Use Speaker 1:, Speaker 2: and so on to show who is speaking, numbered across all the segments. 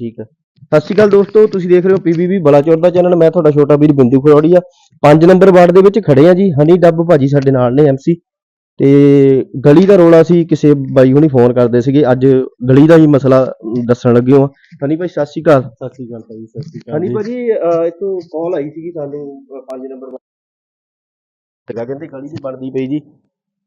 Speaker 1: ਠੀਕ ਹੈ। ਸਤਿ ਸ਼੍ਰੀ ਅਕਾਲ ਦੋਸਤੋ ਤੁਸੀਂ ਦੇਖ ਰਹੇ ਹੋ ਪੀਬੀਬੀ ਬਲਾਚੌਰ ਦਾ ਚੈਨਲ। ਮੈਂ ਤੁਹਾਡਾ ਛੋਟਾ ਵੀਰ ਬਿੰਦੂ ਖਰੋੜੀਆ 5 ਨੰਬਰ ਵਾਰਡ ਦੇ ਵਿੱਚ ਖੜੇ ਆ ਜੀ। ਹਨੀ ਡੱਬ ਭਾਜੀ ਸਾਡੇ ਨਾਲ ਨੇ ਐਮਸੀ ਤੇ ਗਲੀ ਦਾ ਰੋਲਾ ਸੀ ਕਿਸੇ ਬਾਈ ਹੁਣੀ ਫੋਨ ਕਰਦੇ ਸੀਗੇ। ਅੱਜ ਗਲੀ ਦਾ ਹੀ ਮਸਲਾ ਦੱਸਣ ਲੱਗੇ ਹਾਂ। ਹਨੀ ਭਾਈ ਸਤਿ ਸ਼੍ਰੀ ਅਕਾਲ।
Speaker 2: ਸਤਿ ਸ਼੍ਰੀ ਅਕਾਲ ਭਾਈ ਸਤਿ ਸ਼੍ਰੀ ਅਕਾਲ
Speaker 1: ਹਨੀ। ਭਾਜੀ ਇੱਥੋਂ ਕਾਲ ਆਈ ਸੀਗੀ ਸਾਨੂੰ 5 ਨੰਬਰ ਵਾਰਡ। ਕਹਿੰਦੇ ਗਲੀ ਦੀ ਬਣਦੀ ਪਈ ਜੀ।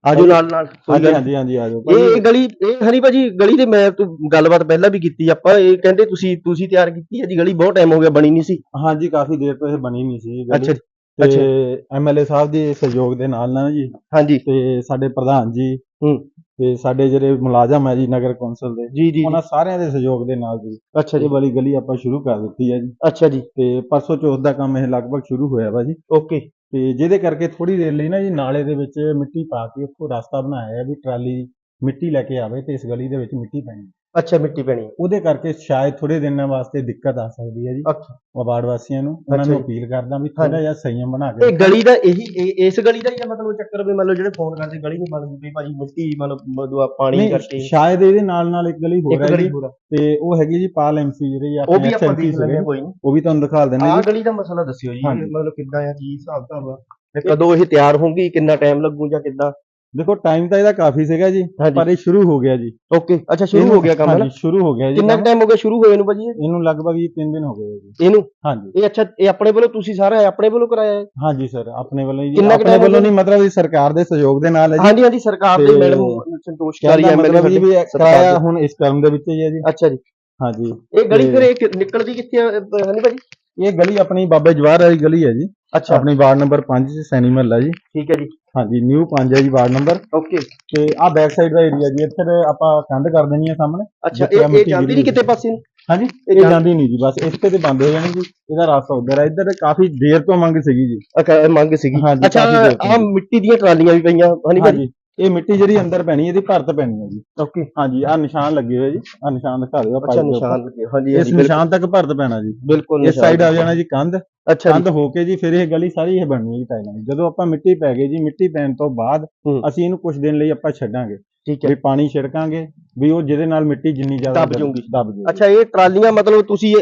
Speaker 1: ਆਜੋ ਨਾਲ ਨਾਲ ਕੋਈ
Speaker 2: ਹਾਂਜੀ
Speaker 1: ਗੱਲ
Speaker 2: ਹਾਂਜੀ ਹਾਂਜੀ ਆ ਜਾਓ
Speaker 1: ਇਹ ਗਲੀ ਇਹ ਹਰੀ ਭਾਜੀ ਗਲੀ ਦੇ ਮੈਂ ਤੂੰ ਗੱਲਬਾਤ ਪਹਿਲਾਂ ਵੀ ਕੀਤੀ ਆਪਾਂ ਇਹ ਕਹਿੰਦੇ ਤੁਸੀਂ ਤੁਸੀਂ ਤਿਆਰ ਕੀਤੀ ਹੈ ਜੀ ਗਲੀ ਬਹੁਤ ਟਾਈਮ ਹੋ ਗਿਆ ਬਣੀ ਨਹੀਂ ਸੀ।
Speaker 2: ਹਾਂਜੀ ਕਾਫੀ ਦੇਰ ਤੋਂ ਇਹ ਬਣੀ ਨਹੀਂ ਸੀ ਗਲੀ।
Speaker 1: ਅੱਛਾ ਜੀ,
Speaker 2: ਤੇ ਐਮਐਲਏ ਸਾਹਿਬ ਦੇ ਸਹਿਯੋਗ ਦੇ ਨਾਲ ਨਾ ਜੀ
Speaker 1: ਹਾਂਜੀ।
Speaker 2: ਤੇ ਸਾਡੇ ਪ੍ਰਧਾਨ ਜੀ
Speaker 1: ਹੂੰ।
Speaker 2: ਤੇ ਸਾਡੇ ਜਿਹੜੇ ਮੁਲਾਜ਼ਮ ਹੈ ਜੀ ਨਗਰ ਕੌਂਸਲ ਦੇ
Speaker 1: ਜੀ ਜੀ
Speaker 2: ਉਹਨਾਂ ਸਾਰਿਆਂ ਦੇ ਸਹਿਯੋਗ ਦੇ ਨਾਲ ਜੀ।
Speaker 1: ਅੱਛਾ ਜੀ।
Speaker 2: ਇਹ ਵਾਲੀ ਗਲੀ ਆਪਾਂ ਸ਼ੁਰੂ ਕਰ ਦਿੱਤੀ ਹੈ ਜੀ।
Speaker 1: ਅੱਛਾ ਜੀ।
Speaker 2: ਤੇ ਪਰਸੋਂ ਚੌਥ ਦਾ ਕੰਮ ਇਹ ਲਗਭਗ ਸ਼ੁਰੂ ਹੋਇਆ ਵਾ ਜੀ।
Speaker 1: ਓਕੇ।
Speaker 2: ਤੇ ਜਿਹਦੇ ਕਰਕੇ ਥੋੜੀ ਦੇਰ ਲਈ ਨਾ ਜੀ ਨਾਲੇ ਦੇ ਵਿੱਚ ਮਿੱਟੀ ਪਾ ਕੇ ਉੱਥੋਂ ਰਸਤਾ ਬਣਾਇਆ ਹੈ ਵੀ ਟਰਾਲੀ ਮਿੱਟੀ ਲੈ ਕੇ ਆਵੇ ਤੇ ਇਸ ਗਲੀ ਦੇ ਵਿੱਚ ਮਿੱਟੀ ਪੈਣੀ।
Speaker 1: ਅੱਛਾ ਮਿੱਟੀ ਪੈਣੀ ਹੈ।
Speaker 2: ਉਹਦੇ ਕਰਕੇ ਸ਼ਾਇਦ ਥੋੜੇ ਦਿਨਾਂ ਵਾਸਤੇ ਦਿੱਕਤ ਆ ਸਕਦੀ ਹੈ ਜੀ।
Speaker 1: ਅੱਛਾ।
Speaker 2: ਵਾਰਡ ਵਾਸੀਆਂ ਨੂੰ ਉਹਨਾਂ ਨੂੰ। ਅਪੀਲ ਕਰਦਾ ਵੀ। ਥੋੜਾ ਜਿਹਾ ਸੰਯਮ ਬਣਾ ਕੇ
Speaker 1: ਇਹ ਗਲੀ ਦਾ ਇਹੀ ਇਹ- ਇਸ ਗਲੀ ਦਾ ਹੀ ਆ ਮਤਲਬ ਚੱਕਰ ਵੀ ਮਤਲਬ ਜਿਹੜੇ ਫੋਨ ਕਰਦੇ ਗਲੀ ਨਹੀਂ ਬਣਦੀ ਪਈ ਭਾਜੀ ਮਿੱਟੀ ਮਤਲਬ ਮਦੂਆ ਪਾਣੀ
Speaker 2: ਨਹੀਂ,
Speaker 1: ਕਰਕੇ।
Speaker 2: ਸ਼ਾਇਦ ਇਹਦੇ ਨਾਲ ਨਾਲ ਇੱਕ ਗਲੀ ਹੋਰ
Speaker 1: ਇੱਕ
Speaker 2: ਹੈ
Speaker 1: ਗਲੀ
Speaker 2: ਜੀ
Speaker 1: ਹੋਰ।
Speaker 2: ਤੇ ਉਹ ਹੈਗੀ ਜੀ ਪਾਲ ਐਮਸੀ ਜਿਹੜੇ
Speaker 1: ਉਹ ਵੀ ਆਪਾਂ ਦੇਖ ਲੈਂਦੇ ਹਾਂ ਕੋਈ ਨਹੀਂ।
Speaker 2: ਉਹ ਵੀ ਤੁਹਾਨੂੰ ਦਿਖਾ ਦਿੰਦੇ
Speaker 1: ਆਹ
Speaker 2: ਜੀ।
Speaker 1: ਗਲੀ ਦਾ ਮਸਲਾ ਦੱਸਿਓ ਜੀ
Speaker 2: ਹਾਂਜੀ।
Speaker 1: ਮਤਲਬ ਕਿੱਦਾਂ ਆ ਕੀ ਹਿਸਾਬ ਕਿਤਾਬ ਆ। ਤੇ ਕਦੋਂ ਇਹ ਤਿਆਰ ਹੋਊਗੀ ਕਿੰਨਾ ਟਾਈਮ ਲੱਗੂ ਜਾਂ ਕਿੱਦਾਂ?
Speaker 2: ਦੇਖੋ ਟਾਈਮ ਤਾਂ ਇਹਦਾ ਕਾਫੀ ਸੀਗਾ ਜੀ
Speaker 1: ਹਾਂਜੀ।
Speaker 2: ਪਰ ਇਹ ਸ਼ੁਰੂ ਹੋ ਗਿਆ ਜੀ।
Speaker 1: ਓਕੇ ਅੱਛਾ ਸ਼ੁਰੂ ਹੋ ਗਿਆ ਕੰਮ
Speaker 2: ਹਾਂਜੀ, ਸ਼ੁਰੂ ਹੋ ਗਿਆ ਜੀ।
Speaker 1: ਕਿੰਨਾ। ਟਾਈਮ ਹੋ ਗਿਆ ਸ਼ੁਰੂ ਹੋਏ ਨੂੰ ਭਾਜੀ ਇਹ?
Speaker 2: ਇਹਨੂੰ ਲਗਭਗ ਜੀ 3 ਦਿਨ ਹੋ ਗਏ ਜੀ।
Speaker 1: ਇਹਨੂੰ?
Speaker 2: ਹਾਂਜੀ।
Speaker 1: ਇਹ ਅੱਛਾ ਇਹ ਆਪਣੇ ਵੱਲੋਂ ਤੁਸੀਂ ਸਾਰਾ ਆਪਣੇ ਵੱਲੋਂ ਕਰਾਇਆ ਹੈ
Speaker 2: ਹਾਂਜੀ ਸਰ ਆਪਣੇ ਵੱਲੋਂ ਜੀ।
Speaker 1: ਕਿੰਨਾ ਕੁ
Speaker 2: ਆਪਣੇ
Speaker 1: time
Speaker 2: ਵੱਲੋਂ
Speaker 1: ਹੋ?
Speaker 2: ਨਹੀਂ ਮਤਲਬ ਇਹ ਸਰਕਾਰ ਦੇ ਸਹਿਯੋਗ ਦੇ ਨਾਲ ਹੈ ਜੀ।
Speaker 1: ਹਾਂਜੀ ਹਾਂਜੀ ਸਰਕਾਰ ਦੇ
Speaker 2: ਤੇ
Speaker 1: ਮੈਡਮ ਸੰਤੋਸ਼ਕਾਰੀ
Speaker 2: ਕਹਿੰਦਾ
Speaker 1: ਐਮਐਲਏ
Speaker 2: ਮਤਲਬ ਜੀ ਵੀ ਇਹ ਕਿਰਾਇਆ। ਹੁਣ ਇਸ ਟਰਮ ਦੇ ਵਿੱਚ ਹੀ ਹੈ ਜੀ।
Speaker 1: ਅੱਛਾ ਜੀ।
Speaker 2: ਹਾਂਜੀ।
Speaker 1: ਇਹ ਗਲੀ
Speaker 2: ਤੇ-
Speaker 1: ਫਿਰ ਇਹ ਕਿ- ਨਿਕਲਦੀ ਕਿੱਥੇ ਆ? ਅਹ, ਹਨੀ ਭਾਜੀ?
Speaker 2: ਇਹ ਗਲੀ ਆਪਣੀ ਬਾਬੇ ਜਵਾਹਰ ਵਾਲੀ ਗਲੀ ਹੈ ਜੀ।
Speaker 1: ਅੱਛਾ।
Speaker 2: ਆਪਣੀ ਵਾਰਡ ਨੰਬਰ 5 ਚ ਸੈਣੀ ਮਹੱਲਾ ਜੀ।
Speaker 1: ਠੀਕ ਹੈ ਜੀ।
Speaker 2: ਹਾਂਜੀ ਨਿਊ 5 ਹੈ ਜੀ ਵਾਰਡ ਨੰਬਰ।
Speaker 1: ਓਕੇ
Speaker 2: ਤੇ ਆਹ ਬੈਕ ਸਾਈਡ ਦਾ ਏਰੀਆ ਜੀ। ਇੱਥੇ ਤੇ ਆਪਾਂ ਕੰਧ ਕਰ ਦੇਣੀ ਹੈ ਸਾਹਮਣੇ।
Speaker 1: ਅੱਛਾ ਇਹ ਜਾਂਦੀ ਨਹੀਂ ਕਿਤੇ ਪਾਸੇ ਨੂੰ?
Speaker 2: ਹਾਂਜੀ
Speaker 1: ਇਹ
Speaker 2: ਜਾਂਦੀ ਨਹੀਂ ਜੀ ਬਸ ਇੱਥੇ ਤੇ ਬੰਦ ਹੋ ਜਾਣੀ ਜੀ। ਇਹਦਾ ਰਸਤਾ ਉਧਰ ਹੈ। ਇੱਧਰ ਕਾਫੀ ਦੇਰ ਤੋਂ ਮੰਗ ਸੀਗੀ ਜੀ।
Speaker 1: ਅੱਛਾ ਮੰਗ ਸੀਗੀ। ਅੱਛਾ। ਆ ਮਿੱਟੀ ਦੀਆਂ ਟਰਾਲੀਆਂ ਵੀ ਪਈਆਂ। ਹਨੀ ਭਾਜੀ।
Speaker 2: ਇਹ ਮਿੱਟੀ ਜਿਹੜੀ ਅੰਦਰ ਪੈਣੀ ਇਹਦੀ ਭਰਤ ਪੈਣੀ ਹੈ ਜੀ।
Speaker 1: ਓਕੇ
Speaker 2: ਹਾਂਜੀ ਆਹ ਨਿਸ਼ਾਨ ਲੱਗੇ ਹੋਏ ਜੀ। ਆਹ ਨਿਸ਼ਾਨ ਦਿਖਾ ਦਿਓ
Speaker 1: ਅੱਛਾ ਨਿਸ਼ਾਨ ਲੱਗੇ। ਹਾਂਜੀ
Speaker 2: ਇਸ
Speaker 1: ਹਾਂਜੀ
Speaker 2: ਨਿਸ਼ਾਨ ਤੱਕ ਭਰਤ ਪੈਣਾ ਜੀ।
Speaker 1: ਬਿਲਕੁਲ
Speaker 2: ਇਸ ਸਾਈਡ ਆ ਜਾਣਾ ਜੀ ਕੰਧ।
Speaker 1: ਅੱਛਾ
Speaker 2: ਕੰਧ ਹੋ ਕੇ ਜੀ ਫਿਰ ਇਹ ਗਲੀ ਸਾਰੀ ਇਹ ਬਣਨੀ ਹੈ ਜੀ ਟਾਈਲਾਂ ਦੀ। ਜਦੋਂ ਆਪਾਂ ਮਿੱਟੀ ਪੈ ਗਈ ਜੀ ਮਿੱਟੀ ਪੈਣ ਤੋਂ ਬਾਅਦ
Speaker 1: ਹੂੰ।
Speaker 2: ਅਸੀਂ ਇਹਨੂੰ ਕੁਝ ਦਿਨ ਲਈ ਆਪਾਂ ਛੱਡਾਂਗੇ।
Speaker 1: ਠੀਕ ਹੈ।
Speaker 2: ਵੀ ਪਾਣੀ ਛਿੜਕਾਂਗੇ ਵੀ ਉਹ ਜਿਹਦੇ ਨਾਲ ਮਿੱਟੀ ਜਿੰਨੀ ਜ਼ਿਆਦਾ
Speaker 1: ਦਬ ਜਾਊਗੀ ਅੱਛਾ ਇਹ ਟਰਾਲੀਆਂ ਮਤਲਬ ਤੁਸੀਂ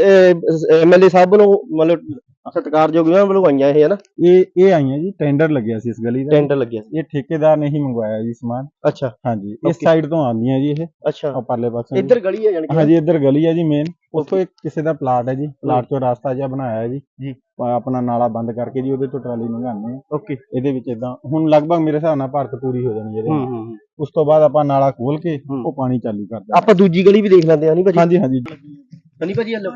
Speaker 1: ਐਮਐਲਏ ਸਾਹਿਬ ਵੱਲੋਂ ਮਤਲਬ ਸਤਿਕਾਰਯੋਗ ਉਹਨਾਂ ਵੱਲੋਂ ਆਈਆਂ ਇਹ ਹੈ ਨਾ
Speaker 2: ਇਹ ਇਹ ਆਈਆਂ ਜੀ ਟੈਂਡਰ ਲੱਗਿਆ ਸੀ ਇਸ ਗਲੀ ਦਾ।
Speaker 1: ਟੈਂਡਰ ਲੱਗਿਆ ਸੀ।
Speaker 2: ਇਹ ਠੇਕੇਦਾਰ ਨੇ ਹੀ ਮੰਗਵਾਇਆ ਜੀ ਸਮਾਨ।
Speaker 1: ਅੱਛਾ।
Speaker 2: ਹਾਂਜੀ ਇਸ
Speaker 1: Okay.
Speaker 2: ਸਾਈਡ ਤੋਂ ਆਉਂਦੀਆਂ ਜੀ ਇਹ।
Speaker 1: ਅੱਛਾ।
Speaker 2: ਉਹ ਪਰਲੇ ਪਾਸੇ।
Speaker 1: ਇੱਧਰ ਗਲੀ ਹੈ ਜਾਣੀ ਕਿ?
Speaker 2: ਹਾਂਜੀ ਇੱਧਰ ਗਲੀ ਹੈ ਜੀ ਮੇਨ ਉੱਥੋਂ ਇੱਕ ਕਿਸੇ ਦਾ ਪਲਾਟ ਹੈ ਜੀ। ਪਲਾਟ ਚੋਂ ਰਸਤਾ ਜਿਹਾ ਬਣਾਇਆ ਹੈ ਜੀ।
Speaker 1: ਜੀ।
Speaker 2: ਆ- ਆਪਣਾ ਨਾਲਾ ਬੰਦ ਕਰਕੇ ਜੀ ਉਹਦੇ ਤੋਂ ਟਰਾਲੀ ਮੰਗਾਉਂਦੇ ਆ
Speaker 1: ਓਕੇ
Speaker 2: ਇਹਦੇ ਵਿੱਚ ਇਦਾਂ ਹੁਣ ਲਗਭਗ ਮੇਰੇ ਹਿਸਾਬ ਨਾਲ ਭਰਤ ਪੂਰੀ ਹੋ ਜਾਣੀ ਇਹਦੇ
Speaker 1: ਹੂੰ
Speaker 2: ਨਾਲ।
Speaker 1: ਹੂੰ ਹੂੰ।
Speaker 2: ਉਸ ਤੋਂ ਬਾਅਦ ਆਪਾਂ ਨਾਲਾ ਖੋਲ ਕੇ
Speaker 1: ਹੂੰ।
Speaker 2: ਉਹ ਪਾਣੀ ਚਾਲੂ ਕਰ ਦਿੰਦੇ
Speaker 1: ਆਪਾਂ ਦੂਜੀ ਗਲੀ ਵੀ ਦੇਖ ਲੈਂਦੇ ਹਾਂ ਹਨੀ ਭਾਜੀ?
Speaker 2: ਹਾਂਜੀ ਹਾਂਜੀ।
Speaker 1: ਹਨੀ ਭਾਜੀ ਹਲੋ।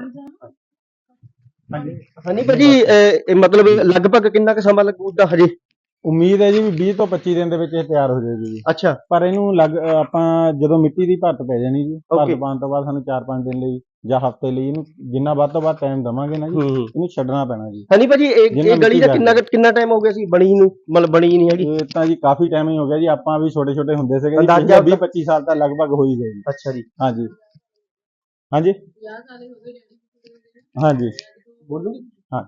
Speaker 1: ਹਨੀ ਭਾਜੀ ਇਹ ਮਤਲਬ ਲਗਭਗ ਕਿੰਨਾ ਕੁ ਸਮਾਂ ਲੱਗੂ ਦਾ ਹਜੇ?
Speaker 2: ਉਮੀਦ ਹੈ ਜੀ ਵੀ 20 ਤੋਂ 25 ਦਿਨ ਦੇ ਵਿੱਚ ਇਹ ਤਿਆਰ ਹੋ ਜਾਏਗੀ ਜੀ।
Speaker 1: ਅੱਛਾ।
Speaker 2: ਪਰ ਇਹਨੂੰ ਲੱਗ ਆਪਾਂ ਜਦੋਂ ਮਿੱਟੀ ਦੀ ਭਰਤ ਪੈ ਜਾਣੀ ਜੀ. ਭਰਤ ਪਾਉਣ ਤੋਂ ਬਾਅਦ ਸਾਨੂੰ 4-5 ਦਿਨ ਲਈ ਜਾਂ ਹਫ਼ਤੇ ਲਈ ਇਹਨੂੰ ਜਿੰਨਾ ਵੱਧ ਤੋਂ ਵੱਧ ਟਾਈਮ ਦਵਾਂਗੇ ਨਾ ਜੀ
Speaker 1: ਹੂੰ ਹੂੰ।
Speaker 2: ਇਹਨੂੰ ਛੱਡਣਾ ਪੈਣਾ ਜੀ।
Speaker 1: ਹਨੀ ਭਾਜੀ ਇਹ ਇਹ ਗਲੀ ਦਾ ਕਿੰਨਾ ਕਿੰਨਾ ਟਾਈਮ ਹੋ ਗਿਆ ਸੀ ਬਣੀ ਨੂੰ? ਮਤਲਬ ਬਣੀ ਹੀ ਨਹੀਂ ਹੈਗੀ।
Speaker 2: ਇਹ ਤਾਂ ਜੀ ਕਾਫੀ ਟਾਈਮ ਹੀ ਹੋ ਗਿਆ ਜੀ ਆਪਾਂ ਵੀ ਛੋਟੇ ਛੋਟੇ ਹੁੰਦੇ ਸੀਗੇ
Speaker 1: ਅੰਦਾਜ਼ਾ
Speaker 2: 20 25 ਸਾਲ ਤਾਂ ਲਗਭਗ ਹੋ ਹੀ ਗਏ ਜੀ।
Speaker 1: ਅੱਛਾ ਜੀ।
Speaker 2: ਹਾਂਜੀ। ਹਾਂਜੀ। ਹਾਂਜੀ।
Speaker 1: ਬੋਲੂਗੀ
Speaker 2: ਹਾਂ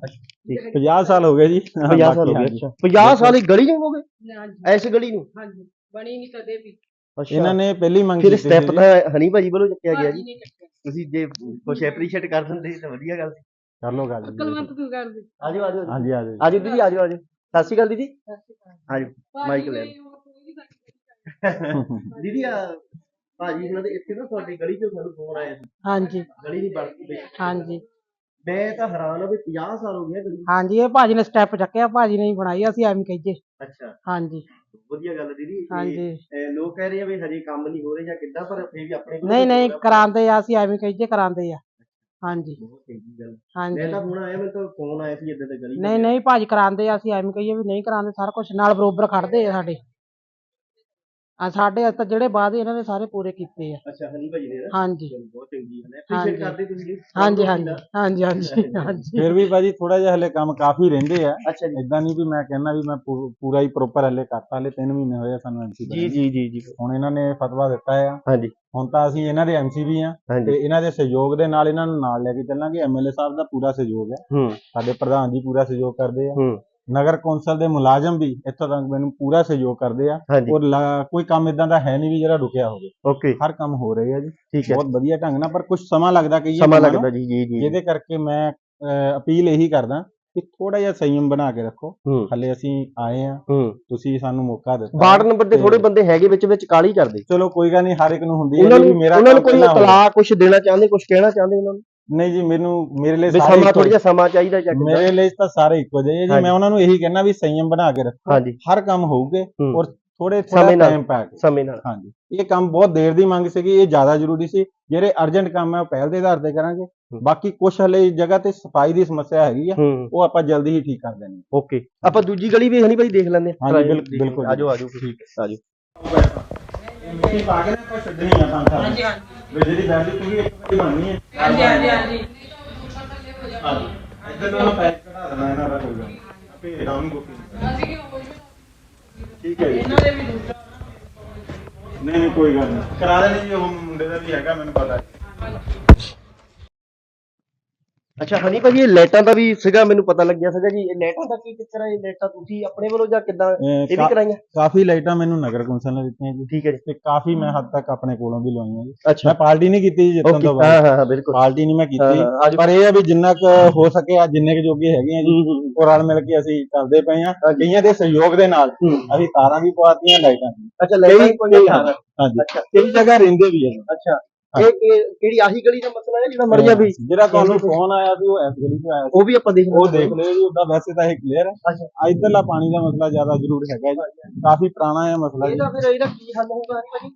Speaker 2: 50 ਸਾਲ ਹੋ ਗਏ ਜੀ।
Speaker 1: 50 ਸਾਲ ਹੋ ਗਏ ਅੱਛਾ। 50 ਸਾਲ ਹੀ ਗਲੀ ਨੂੰ ਹੋ ਗਏ?
Speaker 3: ਹਾਂਜੀ
Speaker 1: ਐਸ ਗਲੀ ਨੂੰ
Speaker 3: ਹਾਂਜੀ ਬਣੀ ਨਹੀਂ ਕਦੇ ਵੀ।
Speaker 1: ਅੱਛਾ।
Speaker 2: ਇਹਨਾਂ ਨੇ ਪਹਿਲੀ ਮੰਗ
Speaker 1: ਫਿਰ
Speaker 2: ਕੀਤੀ ਸੀ।
Speaker 1: ਸਟੈਪ। ਤਾਂ ਹਨੀ ਭਾਜੀ ਵੱਲੋਂ ਚੱਕਿਆ ਗਿਆ ਜੀ। ਤੁਸੀਂ ਜੇ ਕੁਝ ਐਪਰੀਸ਼ੀਏਟ ਕਰ ਦਿੰਦੇ ਤਾਂ ਵਧੀਆ ਗੱਲ ਸੀ।
Speaker 2: ਕਰ ਲੋ ਗੱਲ ਜੀ।
Speaker 3: ਕਲਵੰਤ ਤੂੰ ਕਰ ਦੇ
Speaker 1: ਆਜੋ ਆਜੋ।
Speaker 2: ਹਾਂਜੀ ਹਾਂਜੀ
Speaker 1: ਆਜੋ ਦੀਦੀ ਆਜੋ ਆਜੋ। ਸਤਿ ਸ਼੍ਰੀ ਅਕਾਲ ਦੀਦੀ। ਆਜੋ ਮਾਈਕ ਲੈ ਦੀਦੀ ਆ ਭਾਜੀ ਉਹਨਾਂ ਦੇ ਇੱਥੇ ਨਾ ਤੁਹਾਡੀ ਗਲੀ ਚੋਂ ਸਾਨੂੰ ਫੋਨ ਆਇਆ ਸੀ।
Speaker 4: ਹਾਂਜੀ।
Speaker 1: ਗਲੀ ਬਣਦੀ ਪਈ
Speaker 4: ਹਾਂਜੀ।
Speaker 1: ਮੈਂ ਤਾਂ ਹੈਰਾਨ ਆ ਵੀ 50 ਸਾਲ ਹੋ ਗਏ ਗਲੀ ਨੂੰ।
Speaker 4: ਹਾਂਜੀ ਇਹ ਭਾਜੀ ਨੇ ਸਟੈਪ ਚੱਕਿਆ ਭਾਜੀ ਨੇ ਹੀ ਬਣਾਈ ਅਸੀਂ ਐਵੇਂ ਕਹੀਏ।
Speaker 1: ਅੱਛਾ।
Speaker 4: ਹਾਂਜੀ।
Speaker 1: ਵਧੀਆ ਗੱਲ ਆ ਦੀਦੀ
Speaker 4: ਹਾਂਜੀ।
Speaker 1: ਅਹ, ਲੋਕ ਕਹਿ ਰਹੇ ਆ ਵੀ ਹਜੇ ਕੰਮ ਨਹੀਂ ਹੋ ਰਿਹਾ ਜਾਂ ਕਿੱਦਾਂ ਪਰ ਫੇਰ ਵੀ ਆਪਣੇ
Speaker 4: ਨਹੀਂ ਨਹੀਂ ਕਰਾਉਂਦੇ ਆ ਅਸੀਂ ਐਵੇਂ ਕਹੀਏ ਕਰਾਉਂਦੇ ਆ। ਹਾਂਜੀ।
Speaker 1: ਬਹੁਤ ਚੰਗੀ ਗੱਲ।
Speaker 4: ਹਾਂਜੀ।
Speaker 1: ਮੈਂ ਤਾਂ ਹੁਣ ਆਇਆ ਮੈਨੂੰ ਤਾਂ ਫੋਨ ਆਇਆ ਸੀ ਇੱਦਾਂ ਤੇ ਗਲੀ
Speaker 4: ਨਹੀਂ ਨਹੀਂ ਭਾਜੀ ਕਰਾਉਂਦੇ ਆ ਅਸੀਂ ਐਵੇਂ ਕਹੀਏ ਵੀ ਨਹੀਂ ਕਰਾਉਂਦੇ ਸਾਰਾ ਕੁਝ ਨਾਲ ਬਰੋਬਰ ਖੜਦੇ ਆ ਸਾਡੇ। ਆ ਸਾਡੇ ਤਾਂ ਜਿਹੜੇ ਵਾਅਦੇ ਇਹਨਾਂ ਨੇ ਸਾਰੇ ਪੂਰੇ ਕੀਤੇ ਆ।
Speaker 1: ਅੱਛਾ ਹਨੀ ਭਾਜੀ ਨੇ ਨਾ?
Speaker 4: ਹਾਂਜੀ।
Speaker 1: ਚਲੋ, ਬਹੁਤ ਚੰਗੀ ਗੱਲ ਹੈ।
Speaker 4: ਹਾਂਜੀ।
Speaker 1: ਐਪਰੀਸ਼ੀਏਟ ਕਰਦੇ ਤੁਸੀਂ।
Speaker 4: ਹਾਂਜੀ ਹਾਂਜੀ। ਹਾਂਜੀ ਹਾਂਜੀ ਹਾਂਜੀ।
Speaker 2: ਫਿਰ ਵੀ ਭਾਜੀ ਥੋੜਾ ਜਿਹਾ ਹਲੇ ਕੰਮ ਕਾਫੀ ਰਹਿੰਦੇ ਆ।
Speaker 1: ਅੱਛਾ ਜੀ।
Speaker 2: ਇਦਾਂ ਨਹੀਂ ਵੀ ਮੈਂ ਕਹਿੰਦਾ ਵੀ ਮੈਂ ਪੂ- ਪੂਰਾ ਹੀ ਪ੍ਰੋਪਰ ਹਲੇ ਕਰਤਾ ਹਲੇ 3 ਮਹੀਨੇ ਹੋਏ ਆ ਸਾਨੂੰ ਐਮਸੀ
Speaker 1: ਜੀ ਜੀ ਜੀ ਜੀ।
Speaker 2: ਹੁਣ ਇਹਨਾਂ ਨੇ ਫਤਵਾ ਦਿੱਤਾ ਆ।
Speaker 1: ਹਾਂਜੀ।
Speaker 2: ਹੁਣ ਤਾਂ ਅਸੀਂ ਇਹਨਾਂ ਦੇ ਐਮਸੀ ਵੀ ਆ। ਤੇ
Speaker 1: ਹਾਂਜੀ
Speaker 2: ਇਹਨਾਂ ਦੇ ਸਹਿਯੋਗ ਦੇ ਨਾਲ ਇਹਨਾਂ ਨੂੰ ਨਾਲ ਲੈ ਕੇ ਚੱਲਾਂਗੇ। ਐਮਐਲਏ ਸਾਹਿਬ ਦਾ ਪੂਰਾ ਸਹਿਯੋਗ ਹੈ।
Speaker 1: ਹੂੰ।
Speaker 2: ਸਾਡੇ ਪ੍ਰਧਾਨ ਜੀ ਪੂਰਾ ਸਹਿਯੋਗ ਕਰਦੇ ਆ।
Speaker 1: ਹੂੰ।
Speaker 2: ਨਗਰ ਕੌਂਸਲ ਦੇ ਮੁਲਾਜ਼ਮ ਵੀ ਇੱਥੋਂ ਤੱਕ ਮੈਨੂੰ ਪੂਰਾ ਸਹਿਯੋਗ ਕਰਦੇ ਆ।
Speaker 1: ਹਾਂਜੀ।
Speaker 2: ਔਰ ਲਾ- ਕੋਈ ਕੰਮ ਇਦਾਂ ਦਾ ਹੈ ਨਹੀਂ ਵੀ ਜਿਹੜਾ ਰੁਕਿਆ ਹੋਵੇ।
Speaker 1: ਓਕੇ।
Speaker 2: ਹਰ ਕੰਮ ਹੋ ਰਹੇ ਆ ਜੀ।
Speaker 1: ਠੀਕ ਹੈ।
Speaker 2: ਬਹੁਤ ਵਧੀਆ ਢੰਗ ਨਾਲ ਪਰ ਕੁਝ ਸਮਾਂ ਲੱਗਦਾ ਕਈ
Speaker 1: ਸਮਾਂ ਲੱਗਦਾ ਜੀ ਜੀ ਜੀ।
Speaker 2: ਜਿਹਦੇ ਕਰਕੇ ਮੈਂ ਅਪੀਲ ਇਹੀ ਕਰਦਾ ਕਿ ਥੋੜਾ ਜਿਹਾ ਸੰਯਮ ਬਣਾ ਕੇ ਰੱਖੋ।
Speaker 1: ਹੂੰ।
Speaker 2: ਹਲੇ ਅਸੀਂ ਆਏ ਆ।
Speaker 1: ਹੂੰ।
Speaker 2: ਤੁਸੀਂ ਸਾਨੂੰ ਮੌਕਾ ਦਿੱਤਾ।
Speaker 1: ਵਾਰਡ ਨੰਬਰ ਦੇ ਥੋੜੇ ਬੰਦੇ ਹੈਗੇ ਵਿੱਚ ਵਿੱਚ ਕਾਲੀ ਕਰਦੇ।
Speaker 2: ਚਲੋ ਕੋਈ ਗੱਲ ਨਹੀਂ ਹਰ ਇੱਕ ਨੂੰ ਹੁੰਦੀ ਹੈ
Speaker 1: ਉਹਨਾਂ
Speaker 2: ਜੀ
Speaker 1: ਨੂੰ
Speaker 2: ਮੇਰਾ
Speaker 1: ਉਹਨਾਂ ਨੂੰ
Speaker 2: ਕੰਮ
Speaker 1: ਕੋਈ
Speaker 2: ਹੋਵੇ।
Speaker 1: ਤਲਾਕ ਕੁਝ ਦੇਣਾ ਚਾਹੁੰਦੇ ਕੁਝ ਕਹਿਣਾ ਚਾਹੁੰਦੇ ਉਹਨਾਂ ਨੂੰ?
Speaker 2: ਨਹੀਂ ਜੀ ਮੈਨੂੰ ਮੇਰੇ ਲਈ
Speaker 1: ਵੀ
Speaker 2: ਸਾਰੇ
Speaker 1: ਸਮਾਂ
Speaker 2: ਇੱਕੋ
Speaker 1: ਥੋੜਾ ਜਿਹਾ ਸਮਾਂ ਚਾਹੀਦਾ ਜਾਂ ਕਿੱਦਾਂ?
Speaker 2: ਮੇਰੇ ਲਈ ਤਾਂ ਸਾਰੇ ਇੱਕੋ ਜਿਹੇ ਜੀ।
Speaker 1: ਹਾਂਜੀ।
Speaker 2: ਮੈਂ ਉਹਨਾਂ ਨੂੰ ਇਹੀ ਕਹਿਣਾ ਵੀ ਸੰਯਮ ਬਣਾ ਕੇ ਰੱਖੋ।
Speaker 1: ਹਾਂਜੀ।
Speaker 2: ਹਰ ਕੰਮ ਹੋਊਗੇ
Speaker 1: ਹੂੰ।
Speaker 2: ਔਰ ਥੋੜੇ ਥੋੜਾ
Speaker 1: ਸਮੇਂ ਨਾਲ।
Speaker 2: ਟਾਈਮ ਪਾ ਕੇ।
Speaker 1: ਸਮੇਂ ਨਾਲ।
Speaker 2: ਹਾਂਜੀ। ਇਹ ਕੰਮ ਬਹੁਤ ਦੇਰ ਦੀ ਮੰਗ ਸੀਗੀ ਇਹ ਜ਼ਿਆਦਾ ਜ਼ਰੂਰੀ ਸੀ। ਜਿਹੜੇ ਅਰਜੈਂਟ ਕੰਮ ਹੈ ਉਹ ਪਹਿਲ ਦੇ ਆਧਾਰ ਤੇ ਕਰਾਂਗੇ।
Speaker 1: ਹੂੰ।
Speaker 2: ਬਾਕੀ ਕੁਝ ਹਲੇ ਜਗ੍ਹਾ ਤੇ ਸਫ਼ਾਈ ਦੀ ਸਮੱਸਿਆ ਹੈਗੀ ਆ
Speaker 1: ਹੂੰ।
Speaker 2: ਉਹ ਆਪਾਂ ਜਲਦੀ ਹੀ ਠੀਕ ਕਰ ਦੇਣੀ
Speaker 1: ਓਕੇ। ਆਪਾਂ ਦੂਜੀ ਗਲੀ ਵੀ ਹਨੀ ਭਾਈ? ਦੇਖ ਲੈਂਦੇ ਹਾਂ।
Speaker 2: ਹਾਂਜੀ, ਬਿਲਕੁਲ-।
Speaker 1: ਆਜੋ ਆਜੋ। ਠੀਕ ਆਜੋ।
Speaker 2: ਇਹ ਮਿੱਟੀ ਪਾ ਕੇ ਨਾ ਆਪਾਂ ਛੱਡਣੀ ਆ ਤਾਂ ਤਾਂ
Speaker 3: ਹਾਂਜੀ ਹਾਂਜੀ।
Speaker 2: ਬਿਜਲੀ ਵੈਲੀ ਪੂਰੀ ਇੱਕ ਵਾਰੀ ਬਣਨੀ ਹੈ
Speaker 3: ਹਾਂਜੀ ਹਾਂਜੀ ਹਾਂਜੀ
Speaker 2: ਹਾਂਜੀ ਇੱਧਰ ਨੂੰ ਪੈਕ ਕਢਾ ਦੇਣਾ ਇਹਨਾਂ ਦਾ ਕੋਈ ਗੱਲ ਨਹੀਂ। ਆਪੇ ਡਾਊਨ ਬੁਕਿੰਗ
Speaker 3: ਅਸੀਂ ਕਿਉਂ ਬੋਲੂ
Speaker 2: ਠੀਕ ਹੈ ਜੀ।
Speaker 3: ਇਹਨਾਂ ਦੇ ਵੀ ਦੂਸਰਾ
Speaker 2: ਨਹੀਂ ਨਹੀਂ ਕੋਈ ਗੱਲ ਨਹੀਂ। ਕਰਾ ਦੇਣੀ ਜੀ ਉਹ ਮੁੰਡੇ ਦਾ ਵੀ ਹੈਗਾ ਮੈਨੂੰ ਪਤਾ
Speaker 1: ਅੱਛਾ ਹਨੀ ਭਾਜੀ ਇਹ ਲਾਈਟਾਂ ਦਾ ਵੀ ਸੀਗਾ ਮੈਨੂੰ ਪਤਾ ਲੱਗਿਆ ਸੀਗਾ ਜੀ। ਇਹ ਲਾਈਟਾਂ ਦਾ ਕੀ ਚੱਕਰ ਹੈ ਇਹ ਲਾਈਟਾਂ ਤੁਸੀਂ ਆਪਣੇ ਵੱਲੋਂ ਜਾਂ ਕਿੱਦਾਂ? ਇਹ ਵੀ ਕਰਾਈਆਂ?
Speaker 2: ਕਾਫੀ ਲਾਈਟਾਂ ਮੈਨੂੰ ਨਗਰ ਕੌਂਸਲ ਨੇ ਦਿੱਤੀਆਂ ਜੀ।
Speaker 1: ਠੀਕ ਹੈ ਜੀ।
Speaker 2: ਤੇ ਕਾਫੀ ਮੈਂ ਹੱਦ ਤੱਕ ਆਪਣੇ ਕੋਲੋਂ ਵੀ ਲਵਾਈਆਂ ਜੀ।
Speaker 1: ਅੱਛਾ।
Speaker 2: ਮੈਂ ਪਾਰਟੀ ਨਹੀਂ ਕੀਤੀ ਜੀ ਜਿੱਤਣ ਤੋਂ
Speaker 1: ਹਾਂ
Speaker 2: ਬਾਅਦ।
Speaker 1: ਹਾਂ ਹਾਂ ਬਿਲਕੁਲ।
Speaker 2: ਪਾਰਟੀ ਨਹੀਂ ਮੈਂ
Speaker 1: ਹਾਂ,
Speaker 2: ਕੀਤੀ।
Speaker 1: ਹਾਂ,
Speaker 2: ਪਰ ਇਹ ਆ ਵੀ ਜਿੰਨਾ ਕੁ ਹੋ ਸਕੇ ਆ ਜਿੰਨੇ ਕੁ ਜੋਗੇ ਹੈਗੇ ਆ ਜੀ
Speaker 1: ਹੂੰ, ਹੂੰ, ਹੂੰ।
Speaker 2: ਉਹ ਰਲ ਮਿਲ ਕੇ ਅਸੀਂ ਕਰਦੇ ਪਏ ਆ। ਕਈਆਂ ਦੇ ਸਹਿਯੋਗ ਦੇ ਨਾਲ
Speaker 1: ਹੂੰ।
Speaker 2: ਅਸੀਂ ਤਾਰਾਂ ਵੀ ਪਵਾਤੀਆਂ ਲਾਈਟਾਂ।
Speaker 1: ਅੱਛਾ ਲਾਈਟਾਂ
Speaker 2: ਕਈ-
Speaker 1: ਨਹੀਂ
Speaker 2: ਹਾਂਜੀ।
Speaker 1: ਅੱਛਾ।
Speaker 2: ਕਈ ਜਗ੍ਹਾ ਰਹਿੰਦੇ ਵੀ ਆ।
Speaker 1: ਅੱਛਾ। ਇਹ ਕਿ- ਕਿਹੜੀ ਆਹੀ ਗਲੀ ਦਾ ਮਸਲਾ ਹੈ ਜਿਹੜਾ ਮਰਿਆ ਵੀ?
Speaker 2: ਜਿਹੜਾ ਤੁਹਾਨੂੰ ਫੋਨ ਆਇਆ ਸੀ ਉਹ ਇਸ ਗਲੀ ਤੋਂ ਆਇਆ ਸੀ।
Speaker 1: ਉਹ ਵੀ ਆਪਾਂ ਦੇਖ
Speaker 2: ਉਹ ਦੇਖ ਲਿਓ ਜੀ ਉਹਦਾ ਵੈਸੇ ਤਾਂ ਇਹ ਕਲੀਅਰ ਹੈ।
Speaker 1: ਅੱਛਾ।
Speaker 2: ਆ ਇੱਧਰਲਾ ਪਾਣੀ ਦਾ ਮਸਲਾ ਜ਼ਿਆਦਾ ਜ਼ਰੂਰ ਹੈਗਾ ਜੀ। ਕਾਫੀ ਪੁਰਾਣਾ ਹੈ ਮਸਲਾ ਜੀ।
Speaker 1: ਇਹਦਾ ਫਿਰ ਇਹਦਾ ਕੀ ਹੱਲ ਹੋਊਗਾ ਭਾਜੀ?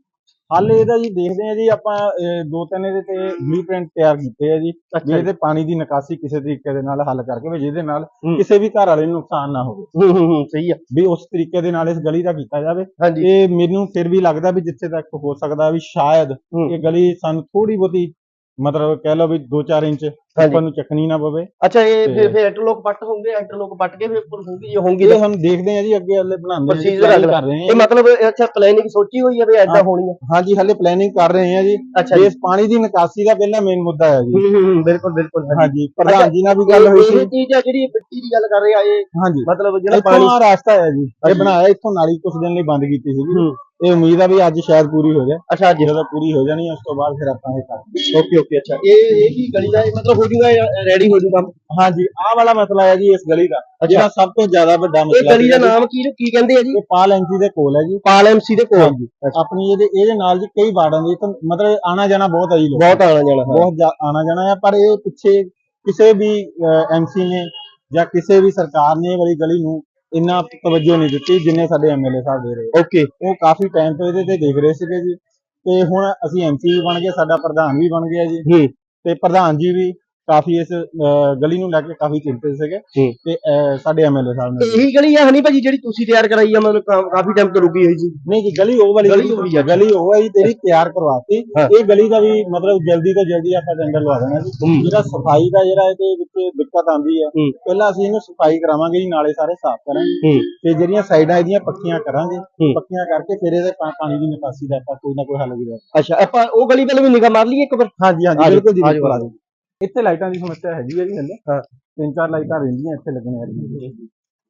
Speaker 2: ਹੱਲ ਇਹਦਾ ਜੀ ਦੇਖਦੇ ਆ ਜੀ ਆਪਾਂ ਅਹ, ਦੋ ਤਿੰਨ ਇਹਦੇ ਤੇ ਬਲੂਪ੍ਰਿੰਟ ਤਿਆਰ ਕੀਤੇ ਆ ਜੀ ਵੀ ਇਹਦੇ ਪਾਣੀ ਦੀ ਨਿਕਾਸੀ ਕਿਸੇ ਤਰੀਕੇ ਦੇ ਨਾਲ ਹੱਲ ਕਰਕੇ ਵੀ ਜਿਹਦੇ ਨਾਲ
Speaker 1: ਹੂੰ।
Speaker 2: ਕਿਸੇ ਵੀ ਘਰ ਵਾਲੇ ਨੂੰ ਨੁਕਸਾਨ ਨਾ ਹੋਵੇ।
Speaker 1: ਹੂੰ ਹੂੰ ਹੂੰ ਸਹੀ ਆ।
Speaker 2: ਵੀ ਉਸ ਤਰੀਕੇ ਦੇ ਨਾਲ ਇਸ ਗਲੀ ਦਾ ਕੀਤਾ ਜਾਵੇ।
Speaker 1: ਹਾਂਜੀ।
Speaker 2: ਇਹ ਮੈਨੂੰ ਫਿਰ ਵੀ ਲੱਗਦਾ ਵੀ ਜਿੱਥੇ ਤੱਕ ਹੋ ਸਕਦਾ ਵੀ ਸ਼ਾਇਦ
Speaker 1: ਹੂੰ।
Speaker 2: ਇਹ ਗਲੀ ਸਾਨੂੰ ਥੋੜੀ ਬਹੁਤੀ ਮਤਲਬ ਕਹਿ ਲਓ ਵੀ 2-4 ਇੰਚ ਉੱਪਰ ਨੂੰ ਚੱਕਣੀ ਨਾ ਪਵੇ।
Speaker 1: ਅੱਛਾ ਇਹ
Speaker 2: ਤੇ-
Speaker 1: ਫਿਰ ਫਿਰ ਇੰਟਰਲੋਕ ਪੱਟ ਹੋਣਗੇ ਇੰਟਰਲੋਕ ਪੱਟ ਕੇ ਫਿਰ ਉੱਪਰ ਹੋਣਗੀ ਇਹ ਹੋਣਗੀ
Speaker 2: ਇਹ ਹਮ ਦੇਖਦੇ ਆ ਜੀ ਅੱਗੇ ਹਲੇ ਬਣਾਉਂਦੇ ਆ ਜੀ,
Speaker 1: Procedure
Speaker 2: planning
Speaker 1: ਅਗਲਾ।
Speaker 2: ਕਰ ਰਹੇ
Speaker 1: ਇਹ ਮਤਲਬ ਇਹ ਅੱਛਾ ਪਲੈਨਿੰਗ ਸੋਚੀ ਹੋਈ ਹੈ ਵੀ ਐਦਾਂ
Speaker 2: ਹਾਂ।
Speaker 1: ਹੋਣੀ ਹੈ
Speaker 2: ਹਾਂਜੀ ਹਲੇ ਪਲੈਨਿੰਗ ਕਰ ਰਹੇ ਆ ਜੀ।
Speaker 1: ਅੱਛਾ ਜੀ।
Speaker 2: ਇਸ ਪਾਣੀ ਦੀ ਨਿਕਾਸੀ ਦਾ ਪਹਿਲਾਂ ਮੇਨ ਮੁੱਦਾ ਹੈ ਜੀ।
Speaker 1: ਹੂੰ ਹੂੰ ਹੂੰ ਬਿਲਕੁਲ ਬਿਲਕੁਲ ਹਾਂਜੀ।
Speaker 2: ਹਾਂਜੀ ਪ੍ਰਧਾਨ ਜੀ ਨਾਲ ਵੀ ਗੱਲ ਹੋਈ ਸੀ।
Speaker 1: ਇਹ ਚੀਜ਼ ਆ ਜਿਹੜੀ ਮਿੱਟੀ ਦੀ ਗੱਲ ਕਰ ਰਹੇ ਆ ਇਹ
Speaker 2: ਹਾਂਜੀ।
Speaker 1: ਮਤਲਬ ਜਿਹੜਾ
Speaker 2: ਇੱਥੋਂ
Speaker 1: ਪਾਣੀ
Speaker 2: ਆ ਰਸਤਾ ਹੈ ਜੀ। ਇਹ
Speaker 1: ਹਾਂਜੀ।
Speaker 2: ਬਣਾਇਆ ਇੱਥੋਂ ਨਾਲੀ ਕੁਝ ਦਿਨ ਲਈ ਬੰਦ ਕੀਤੀ ਸੀਗੀ।
Speaker 1: ਹੂੰ।
Speaker 2: ਇਹ ਉਮੀਦ ਆ ਵੀ ਅੱਜ ਸ਼ਾਇਦ ਪੂਰੀ ਹੋ ਜਾਏ।
Speaker 1: ਅੱਛਾ ਜੀ
Speaker 2: ਜਦੋਂ ਪੂਰੀ ਹੋ ਜਾਣੀ ਹੈ, ਉਸ ਤੋਂ ਬਾਅਦ ਫਿਰ ਆਪਾਂ ਇਹ ਕਰਾਂਗੇ
Speaker 1: ਓਕੇ ਓਕੇ ਅੱਛਾ। ਇਹ ਇਹ ਕੀ ਗਲੀ ਦਾ ਇਹ ਮਤਲਬ ਹੋ ਜੂਗਾ ਰੈਡੀ ਹੋ ਜੂਗਾ?
Speaker 2: ਹਾਂਜੀ ਆਹ ਵਾਲਾ ਮਸਲਾ ਹੈ ਜੀ ਇਸ ਗਲੀ ਦਾ ਜਿਹੜਾ ਸਭ ਤੋਂ ਜ਼ਿਆਦਾ ਵੱਡਾ
Speaker 1: ਇਹ
Speaker 2: ਮਸਲਾ
Speaker 1: ਗਲੀ ਦਾ ਨਾਮ ਕੀ ਕੀ ਕਹਿੰਦੇ ਆ ਜੀ?
Speaker 2: ਇਹ ਪਾਲ ਐਂਚੀ ਦੇ ਕੋਲ ਹੈ ਜੀ।
Speaker 1: ਪਾਲ ਐਮਸੀ ਦੇ ਕੋਲ।
Speaker 2: ਆਪਣੀ ਇਹਦੇ ਇਹਦੇ ਨਾਲ ਜੀ ਕਈ ਵਾਰਡਾਂ ਦੇ ਮਤਲਬ ਆਣਾ ਜਾਣਾ ਬਹੁਤ ਹੈ ਜੀ
Speaker 1: ਬਹੁਤ ਆਣਾ ਜਾਣਾ ਹਾਂ।
Speaker 2: ਬਹੁਤ ਆਣਾ ਜਾਣਾ ਹੈ ਪਰ ਇਹ ਪਿੱਛੇ ਕਿਸੇ ਵੀ ਐਮਸੀ ਨੇ ਜਾਂ ਕਿਸੇ ਵੀ ਸਰਕਾਰ ਨੇ ਇਹ ਵਾਲੀ ਗਲੀ ਨੂੰ ਇੰਨਾ ਤਵੱਜੋ ਨਹੀਂ ਦਿੱਤੀ ਜਿੰਨੇ ਸਾਡੇ ਐਮਐਲਏ ਸਾਹਿਬ ਦੇ ਰਹੇ।
Speaker 1: ਓਕੇ
Speaker 2: ਉਹ ਕਾਫੀ ਟਾਈਮ ਤੋਂ ਇਹਦੇ ਤੇ ਦੇਖ ਰਹੇ ਸੀਗੇ ਜੀ। ਤੇ ਹੁਣ ਅਸੀਂ ਐਮਸੀ ਵੀ ਬਣ ਗਏ ਸਾਡਾ ਪ੍ਰਧਾਨ ਵੀ ਬਣ ਗਿਆ ਜੀ। ਤੇ ਪ੍ਰਧਾਨ ਜੀ ਵੀ ਕਾਫੀ ਇਸ ਅਹ, ਗਲੀ ਨੂੰ ਲੈ ਕੇ ਕਾਫੀ ਚਿੰਤਿਤ ਸੀਗੇ। ਤੇ ਅਹ, ਸਾਡੇ ਐਮਐਲਏ ਸਾਹਿਬ ਨੇ।
Speaker 1: ਇਹੀ ਗਲੀ ਆ ਹਨੀ ਭਾਜੀ ਜਿਹੜੀ ਤੁਸੀਂ ਤਿਆਰ ਕਰਾਈ ਆ ਮਤਲਬ ਕਾ- ਕਾਫੀ ਟਾਈਮ ਤੋਂ ਰੁਕੀ ਹੋਈ ਸੀ
Speaker 2: ਨਹੀਂ ਜੀ ਗਲੀ ਉਹ ਵਾਲੀ
Speaker 1: ਗਲੀ
Speaker 2: ਜਿਹੜੀ
Speaker 1: ਉਹ ਵਾਲੀ ਆ।
Speaker 2: ਗਲੀ ਉਹ ਹੈ ਜੀ ਤੇਰੀ ਤਿਆਰ ਕਰਵਾਤੀ
Speaker 1: ਹਾਂ।
Speaker 2: ਇਹ ਗਲੀ ਦਾ ਵੀ ਮਤਲਬ ਜਲਦੀ ਤੋਂ ਜਲਦੀ ਆਪਾਂ ਟੈਂਡਰ ਲਵਾ ਦੇਣਾ ਜੀ
Speaker 1: ਹੂੰ।
Speaker 2: ਜਿਹੜਾ ਸਫ਼ਾਈ ਦਾ ਜਿਹੜਾ ਇਹਦੇ ਵਿੱਚ ਦਿੱਕਤ ਆਉਂਦੀ ਹੈ
Speaker 1: ਹੂੰ।
Speaker 2: ਪਹਿਲਾਂ ਅਸੀਂ ਇਹਨੂੰ ਸਫ਼ਾਈ ਕਰਾਵਾਂਗੇ ਜੀ ਨਾਲੇ ਸਾਰੇ ਸਾਫ਼ ਕਰਾਂਗੇ
Speaker 1: ਹੂੰ
Speaker 2: ਤੇ ਜਿਹੜੀਆਂ ਸਾਈਡਾਂ ਇਹਦੀਆਂ ਪੱਕੀਆਂ ਕਰਾਂਗੇ
Speaker 1: ਹੂੰ।
Speaker 2: ਪੱਕੀਆਂ ਕਰਕੇ ਫਿਰ ਇਹਦੇ ਪਾ- ਪਾਣੀ ਦੀ ਨਿਕਾਸੀ ਦਾ ਆਪਾਂ ਕੋਈ ਨਾ ਕੋਈ ਹੱਲ ਵੀ
Speaker 1: ਅੱਛਾ ਆਪਾਂ ਉਹ ਗਲੀ ਵੱਲ ਵੀ ਨਿਗਾਹ ਮਾਰ ਲਈਏ ਇੱਕ ਵਾਰ
Speaker 2: ਹਾਂਜੀ ਹਾਂਜੀ ਬਿਲਕੁਲ ਜੀ ਬਿਲਕੁਲ
Speaker 1: ਆ
Speaker 2: ਆ ਜਾਓ। ਇੱਥੇ ਲਾਈਟਾਂ ਦੀ ਸਮੱਸਿਆ ਹੈਗੀ ਹੈ ਜੀ ਹਲੇ।
Speaker 1: ਹਾਂ।
Speaker 2: ਤਿੰਨ ਚਾਰ ਲਾਈਟਾਂ ਰਹਿੰਦੀਆਂ ਇੱਥੇ ਲੱਗਣ ਵਾਲੀਆਂ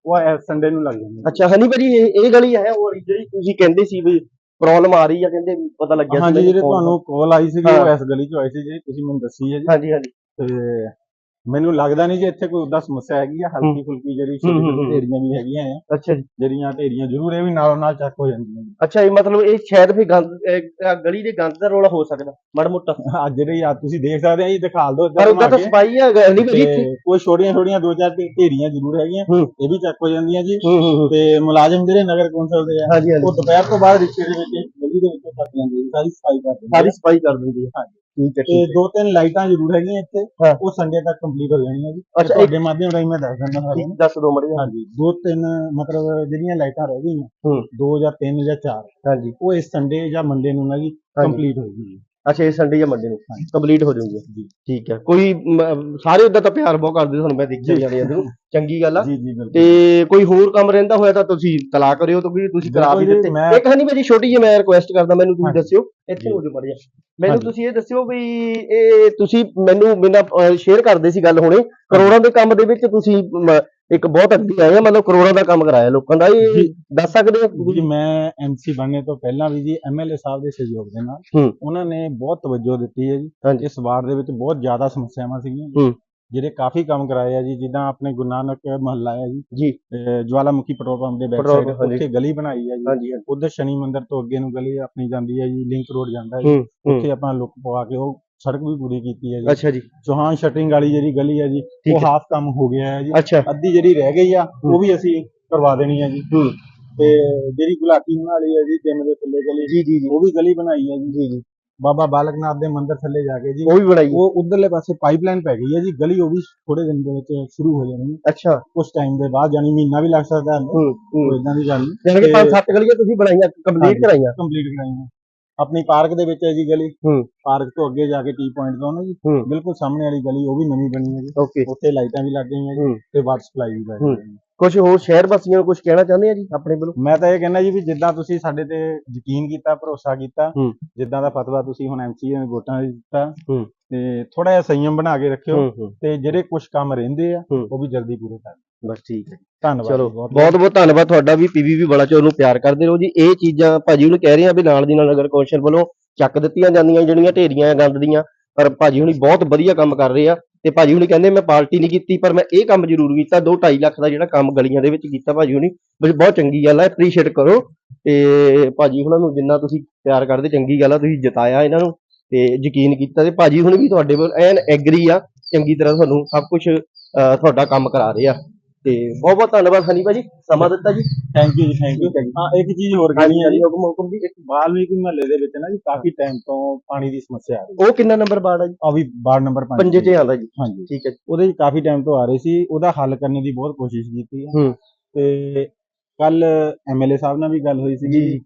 Speaker 2: ਉਹ ਸੰਡੇ ਨੂੰ ਲੱਗ ਜਾਂਦੀਆਂ।
Speaker 1: ਅੱਛਾ ਹਨੀ ਭਾਜੀ ਇਹ ਇਹ ਗਲੀ ਹੈ ਉਹ ਜਿਹੜੀ ਤੁਸੀਂ ਕਹਿੰਦੇ ਸੀ ਵੀ ਪ੍ਰੋਬਲਮ ਆ ਰਹੀ ਆ ਕਹਿੰਦੇ ਪਤਾ ਲੱਗਿਆ
Speaker 2: ਹਾਂਜੀ
Speaker 1: ਸੀ
Speaker 2: ਜਿਹੜੇ ਤੁਹਾਨੂੰ ਕਾਲ ਆਈ ਸੀਗੀ ਉਹ। ਇਸ ਗਲੀ ਚੋਂ ਆਈ ਸੀ ਜਿਹੜੀ ਤੁਸੀਂ ਮੈਨੂੰ ਦੱਸੀ ਹੈ ਜੀ।
Speaker 1: ਹਾਂਜੀ ਹਾਂਜੀ।
Speaker 2: ਤੇ ਮੈਨੂੰ ਲੱਗਦਾ ਨਹੀਂ ਕਿ ਇੱਥੇ ਕੋਈ ਉਦਾਂ ਸਮੱਸਿਆ ਹੈਗੀ ਆ ਹਲਕੀ ਫੁਲਕੀ ਜਿਹੜੀ ਛੋਟੀ। ਢੇਰੀਆਂ ਵੀ ਹੈਗੀਆਂ ਆ
Speaker 1: ਅੱਛਾ ਜੀ
Speaker 2: ਜਿਹੜੀਆਂ ਢੇਰੀਆਂ ਜ਼ਰੂਰ ਇਹ ਵੀ ਨਾਲੋਂ ਨਾਲ ਚੱਕ ਹੋ ਜਾਂਦੀਆਂ।
Speaker 1: ਅੱਛਾ ਇਹ ਮਤਲਬ ਇਹ ਸ਼ਾਇਦ ਵੀ ਗੰਦ ਇਹ- ਗਲੀ ਦੇ ਗੰਦ ਦਾ ਰੋਲਾ ਹੋ ਸਕਦਾ ਮਾੜਾ ਮੋਟਾ
Speaker 2: ਅੱਜ ਜਿਹੜੇ ਆ ਤੁਸੀਂ ਦੇਖ ਸਕਦੇ ਆ ਜੀ ਦਿਖਾ ਦਿਓ
Speaker 1: ਪਰ ਉਹਦਾ ਤਾਂ। ਸਫ਼ਾਈ ਹੈ ਨਹੀਂ
Speaker 2: ਤੇ ਕੋਈ ਛੋਟੀਆਂ ਛੋਟੀਆਂ ਦੋ ਚਾਰ ਢੇਰੀਆਂ ਜ਼ਰੂਰ ਹੈਗੀਆਂ। ਇਹ ਵੀ ਚੱਕ ਹੋ ਜਾਂਦੀਆਂ ਜੀ ਤੇ ਮੁਲਾਜ਼ਮ ਜਿਹੜੇ ਨਗਰ ਕੌਂਸਲ ਦੇ ਆ ਉਹ ਦੁਪਹਿਰ ਤੋਂ ਬਾਅਦ ਰਿਕਸ਼ੇ ਦੇ ਵਿੱਚ ਗਲੀ ਦੇ ਵਿੱਚੋਂ ਚੱਕ ਜਾਂਦੇ ਜੀ ਸਾਰੀ ਸਫ਼ਾਈ ਕਰ ਦਿੰਦੇ
Speaker 1: ਸਾਰੀ
Speaker 2: ਆ।
Speaker 1: ਸਫ਼ਾਈ ਕਰ ਦਿੰਦੀ
Speaker 2: ਹਾਂਜੀ।
Speaker 1: ਠੀਕ ਹੈ
Speaker 2: ਤੇ
Speaker 1: ਠੀਕ
Speaker 2: ਦੋ ਤਿੰਨ ਲਾਈਟਾਂ ਜ਼ਰੂਰ ਹੈਗੀਆਂ ਇੱਥੇ।
Speaker 1: ਹਾਂ।
Speaker 2: ਉਹ ਸੰਡੇ ਤੱਕ ਕੰਪਲੀਟ ਹੋ ਜਾਣੀਆਂ ਜੀ।
Speaker 1: ਅੱਛਾ,
Speaker 2: ਤੁਹਾਡੇ ਮਾਧਿਅਮ ਰਾਹੀਂ ਮੈਂ ਦੱਸ ਦਿੰਦਾ
Speaker 1: ਹੈ ਠੀਕ ਦੱਸ ਦੋ ਮੜੇ
Speaker 2: ਹਾਂਜੀ ਦੋ ਤਿੰਨ ਮਤਲਬ ਜਿਹੜੀਆਂ ਲਾਈਟਾਂ ਰਹਿ ਗਈਆਂ
Speaker 1: ਹੂੰ।
Speaker 2: ਦੋ ਜਾਂ ਤਿੰਨ ਜਾਂ ਚਾਰ
Speaker 1: ਹਾਂਜੀ।
Speaker 2: ਉਹ ਇਸ ਸੰਡੇ ਜਾਂ ਮੰਡੇ ਨੂੰ ਨਾ ਜੀ
Speaker 1: ਹਾਂਜੀ।
Speaker 2: ਕੰਪਲੀਟ ਹੋ ਜੂਗੀ
Speaker 1: ਅੱਛਾ ਇਹ ਸੰਡੇ ਜਾਂ ਮੰਡੇ ਨੂੰ
Speaker 2: ਹਾਂਜੀ।
Speaker 1: ਕੰਪਲੀਟ ਹੋ ਜਾਊਗੀ
Speaker 2: ਜੀ
Speaker 1: ਠੀਕ ਹੈ ਕੋਈ ਮ, ਸਾਰੇ ਉਦਾਂ ਤਾਂ ਪਿਆਰ ਬਹੁਤ ਕਰਦੇ ਤੁਹਾਨੂੰ ਮੈਂ ਦੇਖਿਆ
Speaker 2: ਜੀ।
Speaker 1: ਜਾਣੇ ਇਹਦੇ ਨੂੰ ਚੰਗੀ ਗੱਲ ਆ
Speaker 2: ਜੀ ਜੀ ਬਿਲਕੁਲ
Speaker 1: ਤੇ ਕੋਈ ਹੋਰ ਕੰਮ ਰਹਿੰਦਾ ਹੋਇਆ ਤਾਂ ਤੁਸੀਂ ਤਲਾ ਕਰਿਓ ਤਾਂ ਤੁਸੀਂ ਕਰਾ ਵੀ
Speaker 2: ਬਿਲਕੁਲ ਜੀ,
Speaker 1: ਦਿੱਤੇ
Speaker 2: ਮੈਂ-
Speaker 1: ਇੱਕ ਹਨੀ ਭਾਜੀ ਛੋਟੀ ਜਿਹੀ ਮੈਂ ਰਿਕੁਐਸਟ ਕਰਦਾ ਮੈਨੂੰ ਤੁਸੀਂ
Speaker 2: ਹਾਂਜੀ।
Speaker 1: ਦੱਸਿਓ ਇੱਥੇ। ਹੋ ਜਾਓ ਮੜਿਆ ਮੈਨੂੰ
Speaker 2: ਹਾਂਜੀ।
Speaker 1: ਤੁਸੀਂ ਇਹ ਦੱਸਿਓ ਵੀ ਇਹ ਤੁਸੀਂ ਮੈਨੂੰ ਬਿਨਾਂ ਸ਼ੇਅਰ ਕਰਦੇ ਸੀ ਗੱਲ ਹੁਣੇ ਕਰੋੜਾਂ ਦੇ ਕੰਮ ਦੇ ਵਿੱਚ ਤੁਸੀਂ ਮ, ਇੱਕ ਬਹੁਤ ਅੱਗੇ ਆਏ ਆ ਮਤਲਬ ਕਰੋੜਾਂ ਦਾ ਕੰਮ ਕਰਾਇਆ ਲੋਕਾਂ ਦਾ ਇਹ
Speaker 2: ਜੀ।
Speaker 1: ਦੱਸ ਸਕਦੇ ਹੋ?
Speaker 2: ਜੀ ਮੈਂ ਐਮਸੀ ਬਣਨੇ ਤੋਂ ਪਹਿਲਾਂ ਵੀ ਜੀ ਐਮਐਲਏ ਸਾਹਿਬ ਦੇ ਸਹਿਯੋਗ ਦੇ ਨਾਲ
Speaker 1: ਹੂੰ।
Speaker 2: ਉਹਨਾਂ ਨੇ ਬਹੁਤ ਤਵੱਜੋ ਦਿੱਤੀ ਹੈ ਜੀ। ਇਸ ਵਾਰਡ ਦੇ ਵਿੱਚ ਬਹੁਤ ਜ਼ਿਆਦਾ ਸਮੱਸਿਆਵਾਂ ਸੀਗੀਆਂ
Speaker 1: ਹੂੰ।
Speaker 2: ਜਿਹੜੇ ਕਾਫੀ ਕੰਮ ਕਰਾਏ ਆ ਜੀ ਜਿੱਦਾਂ ਆਪਣੇ ਗੁਰੂ ਨਾਨਕ ਮਹੱਲਾ ਹੈ ਜੀ।
Speaker 1: ਜੀ।
Speaker 2: ਅਹ ਜਵਾਲਾਮੁਖੀ ਪੈਟਰੋਲ ਪੰਪ ਦੇ ਬੈਕ ਸਾਈਡ
Speaker 1: ਹਾਂਜੀ।
Speaker 2: ਉੱਥੇ ਗਲੀ ਬਣਾਈ ਹੈ ਜੀ।
Speaker 1: ਹਾਂਜੀ
Speaker 2: ਉਧਰ ਸ਼ਨੀ ਮੰਦਿਰ ਤੋਂ ਅੱਗੇ ਨੂੰ ਗਲੀ ਆਪਣੀ ਜਾਂਦੀ ਹੈ ਜੀ ਲਿੰਕ ਰੋਡ ਜਾਂਦਾ ਹੈ ਜੀ।
Speaker 1: ਹੂੰ ਹੂੰ।
Speaker 2: ਉੱਥੇ ਆਪਾਂ ਲੁੱਕ ਪਵਾ ਕੇ ਉਹ ਸੜਕ ਵੀ ਪੂਰੀ ਕੀਤੀ ਹੈ ਜੀ।
Speaker 1: ਅੱਛਾ ਜੀ।
Speaker 2: ਚੌਹਾਨ ਸ਼ਟਰਿੰਗ ਵਾਲੀ ਜਿਹੜੀ ਗਲੀ ਹੈ ਜੀ ਉਹ। ਹਾਫ ਕੰਮ ਹੋ ਗਿਆ ਹੈ ਜੀ।
Speaker 1: ਅੱਛਾ।
Speaker 2: ਅੱਧੀ ਜਿਹੜੀ ਰਹਿ ਗਈ ਆ। ਉਹ ਵੀ ਅਸੀਂ ਕਰਵਾ ਦੇਣੀ ਹੈ ਜੀ। ਤੇ ਜਿਹੜੀ ਗੁਲਾਟੀ ਵਾਲੀ ਹੈ ਜੀ ਜਿਮ ਦੇ ਥੱਲੇ ਗਲੀ
Speaker 1: ਜੀ ਜੀ ਜੀ।
Speaker 2: ਉਹ ਵੀ ਗਲੀ ਬਣਾਈ ਹੈ ਜੀ। ਜੀ ਬਾਬਾ ਬਾਲਕ ਨਾਥ ਦੇ ਮੰਦਿਰ ਥੱਲੇ ਜਾ ਕੇ ਜੀ
Speaker 1: ਉਹ ਵੀ ਬਣਾਈ।
Speaker 2: ਉਹ ਉਧਰਲੇ ਪਾਸੇ ਪਾਈਪਲਾਈਨ ਪੈ ਗਈ ਹੈ ਜੀ। ਗਲੀ ਉਹ ਵੀ ਥੋੜੇ ਦਿਨ ਦੇ ਵਿੱਚ ਸ਼ੁਰੂ ਹੋ ਜਾਣੀ ਹੈ।
Speaker 1: ਅੱਛਾ।
Speaker 2: ਉਸ ਟਾਈਮ ਦੇ ਬਾਅਦ ਯਾਨੀ ਮਹੀਨਾ ਵੀ ਲੱਗ ਸਕਦਾ ਹੈ।
Speaker 1: ਹੂੰ
Speaker 2: ਇਦਾਂ ਦੀ ਗੱਲ। ਨਹੀਂ
Speaker 1: ਯਾਨੀ ਕਿ ਪੰਜ ਸੱਤ ਗਲੀਆਂ ਤੁਸੀਂ ਬਣਾਈਆਂ ਕੰਪਲੀਟ। ਕਰਾਈਆਂ।
Speaker 2: ਕੰਪਲੀਟ ਕਰਾਈਆਂ। ਆਪਣੀ ਪਾਰਕ ਦੇ ਵਿੱਚ ਹੈ ਜੀ ਗਲੀ
Speaker 1: ਹੂੰ।
Speaker 2: ਪਾਰਕ ਤੋਂ ਅੱਗੇ ਜਾ ਕੇ ਟੀ ਪੁਆਇੰਟ ਤੋਂ ਨਾ ਜੀ
Speaker 1: ਹੂੰ।
Speaker 2: ਬਿਲਕੁਲ ਸਾਹਮਣੇ ਵਾਲੀ ਗਲੀ ਉਹ ਵੀ ਨਵੀਂ ਬਣੀ ਹੈ ਜੀ
Speaker 1: ਓਕੇ
Speaker 2: ਉੱਥੇ ਲਾਈਟਾਂ ਵੀ ਲੱਗ ਗਈਆਂ ਜੀ
Speaker 1: ਹੂੰ।
Speaker 2: ਤੇ ਵਾਟਰ ਸਪਲਾਈ ਵੀ ਲੱਗ। ਗਈ।
Speaker 1: ਕੁਝ ਹੋਰ ਸ਼ਹਿਰ ਵਾਸੀਆਂ ਨੂੰ ਕੁਝ ਕਹਿਣਾ ਚਾਹੁੰਦੇ ਆ ਜੀ ਆਪਣੇ ਵੱਲੋਂ
Speaker 2: ਮੈਂ ਤਾਂ ਇਹ ਕਹਿੰਦਾ ਜੀ ਵੀ ਜਿੱਦਾਂ ਤੁਸੀਂ ਸਾਡੇ ਤੇ ਯਕੀਨ ਕੀਤਾ ਭਰੋਸਾ ਕੀਤਾ
Speaker 1: ਹੂੰ।
Speaker 2: ਜਿੱਦਾਂ ਦਾ ਫਤਵਾ ਤੁਸੀਂ ਹੁਣ ਐਮਸੀਏ ਨੇ ਵੋਟਾਂ 'ਚ ਦਿੱਤਾ
Speaker 1: ਹੂੰ।
Speaker 2: ਤੇ ਥੋੜਾ ਜਿਹਾ ਸੰਯਮ ਬਣਾ ਕੇ ਰੱਖਿਓ
Speaker 1: ਹੂੰ
Speaker 2: ਤੇ ਜਿਹੜੇ ਕੁਝ ਕੰਮ ਰਹਿੰਦੇ ਆ
Speaker 1: ਹੂੰ।
Speaker 2: ਉਹ ਵੀ ਜਲਦੀ ਪੂਰੇ ਕਰ
Speaker 1: ਬਸ ਠੀਕ ਹੈ।
Speaker 2: ਧੰਨਵਾਦ
Speaker 1: ਚਲੋ
Speaker 2: ਬਹੁਤ
Speaker 1: ਬਹੁਤ ਧੰਨਵਾਦ ਤੁਹਾਡਾ ਵੀ ਪੀਵੀਵੀ ਬੜਾ ਚੋਰ ਨੂੰ ਪਿਆਰ ਕਰਦੇ ਰਹੋ ਜੀ। ਇਹ ਚੀਜ਼ਾਂ ਭਾਜੀ ਨੂੰ ਕਹਿ ਰਹੇ ਆ ਵੀ ਨਾਲ ਦੀ ਨਾਲ ਨਗਰ ਕੌਂਸਲ ਵੱਲੋਂ ਚੱਕ ਦਿੱਤੀਆਂ ਜਾਂਦੀਆਂ ਜਿਹੜੀਆਂ ਢੇਰੀਆਂ ਆ ਗੰਦ ਦੀਆਂ ਪਰ ਭਾਜੀ ਹੁਣੀ ਬਹੁਤ ਵਧੀਆ ਕੰਮ ਕਰ ਰਹੇ ਆ ਤੇ ਭਾਜੀ ਹੁਣੀ ਕਹਿੰਦੇ ਮੈਂ ਪਾਰਟੀ ਨਹੀਂ ਕੀਤੀ ਪਰ ਮੈਂ ਇਹ ਕੰਮ ਜ਼ਰੂਰ ਕੀਤਾ 2.5 ਲੱਖ ਦਾ ਜਿਹੜਾ ਕੰਮ ਗਲੀਆਂ ਦੇ ਵਿੱਚ ਕੀਤਾ ਭਾਜੀ ਹੁਣੀ। ਬਹੁਤ ਚੰਗੀ ਗੱਲ ਹੈ ਐਪਰੀਸ਼ੀਏਟ ਕਰੋ ਤੇ ਭਾਜੀ ਹੁਣਾਂ ਨੂੰ ਜਿੰਨਾ ਤੁਸੀਂ ਪਿਆਰ ਕਰਦੇ ਚੰਗੀ ਗੱਲ ਆ ਤੁਸੀਂ ਜਿਤਾਇਆ ਇਹਨਾਂ ਨੂੰ ਤੇ ਯਕੀਨ ਕੀਤਾ ਤੇ ਭਾਜੀ ਹੁਣ ਵੀ ਤੁਹਾਡੇ ਵੱਲ ਐਨ ਐਗਰੀ ਆ ਚੰਗੀ ਤਰ੍ਹਾਂ ਤੁਹਾਨੂੰ ਸਭ ਕੁਝ ਤੁਹਾਡਾ ਕੰਮ ਕਰਾ ਰਹੇ ਆ। ਤੇ ਬਹੁਤ ਬਹੁਤ ਧੰਨਵਾਦ ਹਨੀ ਭਾਜੀ ਸਮਾਂ ਦਿੱਤਾ ਜੀ।
Speaker 2: ਥੈਂਕ ਯੂ ਜੀ ਥੈਂਕ ਯੂ
Speaker 1: ਠੀਕ ਹੈ ਜੀ।
Speaker 2: ਹਾਂ ਇੱਕ ਚੀਜ਼ ਹੋਰ ਕਹਿਣੀ ਹੈ ਜੀ।
Speaker 1: ਹੁਕਮ ਹੁਕਮ ਜੀ।
Speaker 2: ਇੱਕ ਵਾਲਮੀਕੀ ਮਹੱਲੇ ਦੇ ਵਿੱਚ ਨਾ ਜੀ ਕਾਫੀ ਟਾਈਮ ਤੋਂ ਪਾਣੀ ਦੀ ਸਮੱਸਿਆ ਆ ਰਹੀ
Speaker 1: ਉਹ ਕਿੰਨਾ ਨੰਬਰ ਬਾੜ ਆ ਜੀ?
Speaker 2: ਆ ਵੀ ਵਾਰਡ ਨੰਬਰ 5
Speaker 1: ਪੰਜੇ ਚ ਆਉਂਦਾ ਜੀ।
Speaker 2: ਹਾਂਜੀ।
Speaker 1: ਠੀਕ ਹੈ ਜੀ।
Speaker 2: ਉਹਦੇ 'ਚ ਕਾਫੀ ਟਾਈਮ ਤੋਂ ਆ ਰਹੀ ਸੀ। ਉਹਦਾ ਹੱਲ ਕਰਨ ਦੀ ਬਹੁਤ ਕੋਸ਼ਿਸ਼ ਕੀਤੀ ਹੈ
Speaker 1: ਹੂੰ।
Speaker 2: ਤੇ ਕੱਲ ਐਮਐਲਏ ਸਾਹਿਬ ਨਾਲ ਵੀ ਗੱਲ ਹੋਈ ਸੀ
Speaker 1: ਜੀ।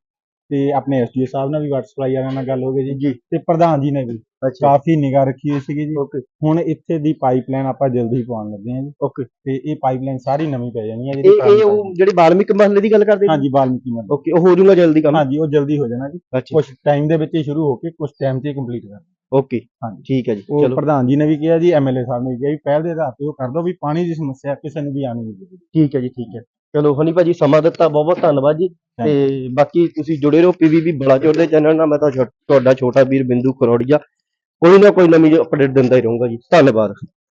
Speaker 2: ਤੇ ਆਪਣੇ ਐਸਡੀਓ ਸਾਹਿਬ ਨਾਲ ਵੀ ਵਾਟਰ ਸਪਲਾਈ ਵਾਲਿਆਂ ਨਾਲ ਗੱਲ ਹੋ ਗਈ ਜੀ। ਤੇ ਪ੍ਰਧਾਨ ਜੀ ਨੇ ਵੀ
Speaker 1: ਅੱਛਾ।
Speaker 2: ਕਾਫੀ ਨਿਗਾਹ ਰੱਖੀ ਹੋਈ ਸੀਗੀ ਜੀ।
Speaker 1: ਓਕੇ।
Speaker 2: ਹੁਣ ਇੱਥੇ ਦੀ ਪਾਈਪਲਾਈਨ ਆਪਾਂ ਜਲਦੀ ਪਵਾਉਣ ਲੱਗੇ ਹਾਂ ਜੀ।
Speaker 1: ਓਕੇ।
Speaker 2: ਤੇ ਇਹ ਪਾਈਪਲਾਈਨ ਸਾਰੀ ਨਵੀਂ ਪੈ ਜਾਣੀ ਹੈ ਜਿਹੜੀ
Speaker 1: ਇਹ ਉਹ ਜਿਹੜੀ ਬਾਲਮਿਕ ਮਹੱਲੇ ਦੀ ਗੱਲ ਕਰਦੇ
Speaker 2: ਹਾਂਜੀ ਵਾਲਮੀਕੀ ਮਹੱਲੇ।
Speaker 1: ਓਕੇ ਉਹ ਹੋ ਜਾਊਗਾ ਜਲਦੀ ਕੰਮ?
Speaker 2: ਹਾਂਜੀ ਉਹ ਜਲਦੀ ਹੋ ਜਾਣਾ ਜੀ। ਕੁਝ ਟਾਈਮ ਦੇ ਵਿੱਚ ਹੀ ਸ਼ੁਰੂ ਹੋ ਕੇ ਕੁਝ ਟਾਈਮ 'ਚ ਹੀ ਕੰਪਲੀਟ ਕਰ
Speaker 1: ਓਕੇ।
Speaker 2: ਹਾਂਜੀ।
Speaker 1: ਠੀਕ ਹੈ ਜੀ। ਚਲੋ।
Speaker 2: ਪ੍ਰਧਾਨ ਜੀ ਨੇ ਵੀ ਕਿਹਾ ਜੀ ਐਮਐਲਏ ਸਾਹਿਬ ਨੇ ਵੀ ਕਿਹਾ ਵੀ ਪਹਿਲ ਦੇ ਆਧਾਰ ਤੇ ਉਹ ਕਰ ਦੋ ਵੀ ਪਾਣੀ ਦੀ ਸਮੱਸਿਆ ਕਿਸੇ ਨੂੰ ਵੀ ਆਣੀ ਨਹੀਂ
Speaker 1: ਠੀਕ ਹੈ ਜੀ ਠੀਕ ਹੈ। ਚਲੋ ਹਨੀ ਭਾਜੀ ਸਮਾਂ ਦਿੱਤਾ ਬਹੁਤ ਬਹੁਤ ਧੰਨਵਾਦ ਜੀ। ਤੇ ਬਾਕੀ ਤੁਸੀਂ ਜੁੜੇ ਰਹੋ ਪੀਵੀਬੀ ਬਲਾਚੌਰ ਦੇ ਚੈਨਲ ਨਾਲ ਮੈਂ ਤਾਂ ਤੁਹਾਡਾ ਛੋਟਾ ਵੀਰ ਬਿੰਦੂ ਕਰੋੜੀਆ ਕੋਈ ਨਾ ਕੋਈ ਨਵੀਂ ਅਪਡੇਟ ਦਿੰਦਾ ਹੀ ਰਹੂੰਗਾ ਜੀ। ਧੰਨਵਾਦ।